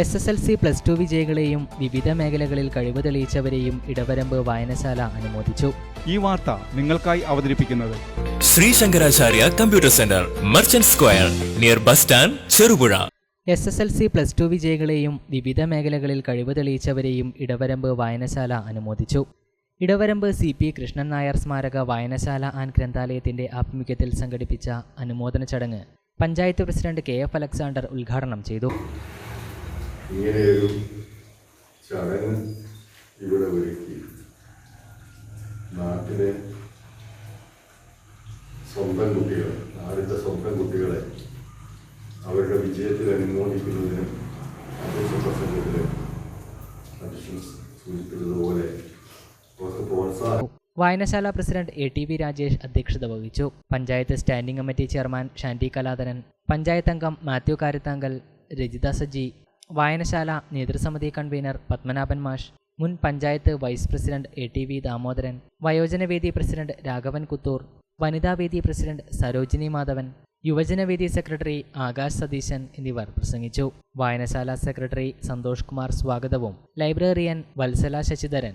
S S L C plus two വിജയികളെയും വിവിധ മേഖലകളിൽ കഴിവ് തെളിയിച്ചവരെയും ഇടവരമ്പ് വായനശാല അനുമോദിച്ചു. ഈ വാർത്ത നിങ്ങൾക്കായി അവതരിപ്പിക്കുന്നത് Shri Shankaracharya computer centre merchant square near bus stand Cherupuzha. S S L C plus two വിജയികളെയും വിവിധ മേഖലകളിൽ കഴിവ് തെളിയിച്ചവരെയും ഇടവരമ്പ് വായനശാല അനുമോദിച്ചു. ഇടവരമ്പ് സി പി കൃഷ്ണൻ നായർ സ്മാരക വായനശാല ആൻഡ് ഗ്രന്ഥാലയത്തിന്റെ ആഭിമുഖ്യത്തിൽ സംഘടിപ്പിച്ച അനുമോദന ചടങ്ങ് panchayat president K F Alexander ഉദ്ഘാടനം ചെയ്തു. ഇങ്ങനെയൊരു ചടങ്ങ് ഇവിടെ ഒരുക്കി നാട്ടിലെ സ്വന്തം കുട്ടികളെ നാടിന്റെ സ്വന്തം കുട്ടികളെ അവരുടെ വിജയത്തിൽ അനുമോദിക്കുന്നതിനും സൂചിപ്പിച്ചതുപോലെ വായനശാല president A T V Rajesh അധ്യക്ഷത വഹിച്ചു. Panchayat standing committee chairman Shandy Kaladharan panchayat അംഗം മാത്യു കാരത്താങ്കൽ രജിത സജി വായനശാല നേതൃസമിതി കൺവീനർ പത്മനാഭൻ മാഷ് മുൻ panchayat vice president A T V Damodaran വയോജനവേദി president Raghavan Kuthur വനിതാവേദി പ്രസിഡന്റ് സരോജിനി മാധവൻ യുവജനവേദി സെക്രട്ടറി ആകാശ് സതീശൻ എന്നിവർ പ്രസംഗിച്ചു. വായനശാല സെക്രട്ടറി സന്തോഷ് കുമാർ സ്വാഗതവും. ലൈബ്രറിയൻ വത്സല ശശിധരൻ